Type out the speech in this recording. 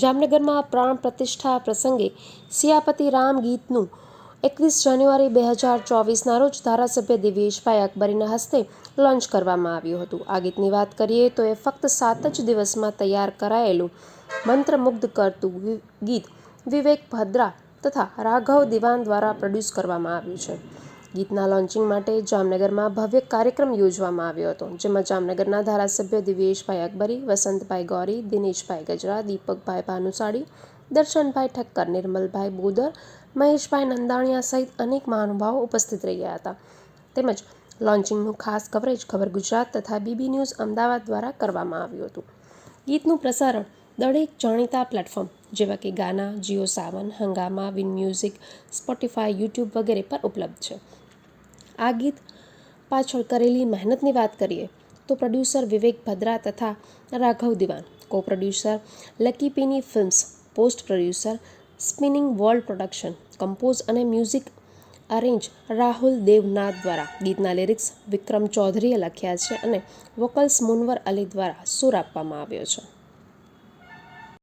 જામનગરમાં પ્રાણ પ્રતિષ્ઠા પ્રસંગે સિયાપતિ રામ ગીતનું એકવીસ જાન્યુઆરી બે હજાર ચોવીસના રોજ ધારાસભ્ય દિવેશભાઈ અકબરીના હસ્તે લોન્ચ કરવામાં આવ્યું હતું. આ ગીતની વાત કરીએ તો એ ફક્ત સાત જ દિવસમાં તૈયાર કરાયેલું મંત્રમુગ્ધ કરતું ગીત વિવેક ભદ્રા તથા રાઘવ દિવાન દ્વારા પ્રોડ્યુસ કરવામાં આવ્યું છે. ગીતના લોન્ચિંગ માટે જામનગરમાં ભવ્ય કાર્યક્રમ યોજવામાં આવ્યો હતો, જેમાં જામનગરના ધારાસભ્ય દિવેશભાઈ અકબરી, વસંતભાઈ ગૌરી, દિનેશભાઈ ગજરા, દીપકભાઈ ભાનુશાળી દર્શનભાઈ ઠક્કર, નિર્મલભાઈ બોદર, મહેશભાઈ નંદાણીયા સહિત અનેક મહાનુભાવો ઉપસ્થિત રહ્યા હતા. તેમજ લોન્ચિંગનું ખાસ કવરેજ ખબર ગુજરાત તથા બીબી ન્યૂઝ અમદાવાદ દ્વારા કરવામાં આવ્યું હતું. ગીતનું પ્રસારણ દરેક જાણીતા પ્લેટફોર્મ જેવા કે Gaana, Jio Saavn, Hungama, Wynk music Spotify YouTube વગેરે પર ઉપલબ્ધ છે. આ ગીત પાછળ કરેલી મહેનતની વાત કરીએ તો પ્રોડ્યુસર વિવેક ભદ્રા તથા Raghav Diwan co producer Lucky Pini films, post producer spinning world production, compose અને મ્યુઝિક અરેન્જ રાહુલ દેવનાથ દ્વારા ગીતના લિરિક્સ વિક્રમ ચૌધરીએ લખ્યા છે અને વોકલ્સ મુનવર અલી દ્વારા સૂર આપવામાં આવ્યો છે.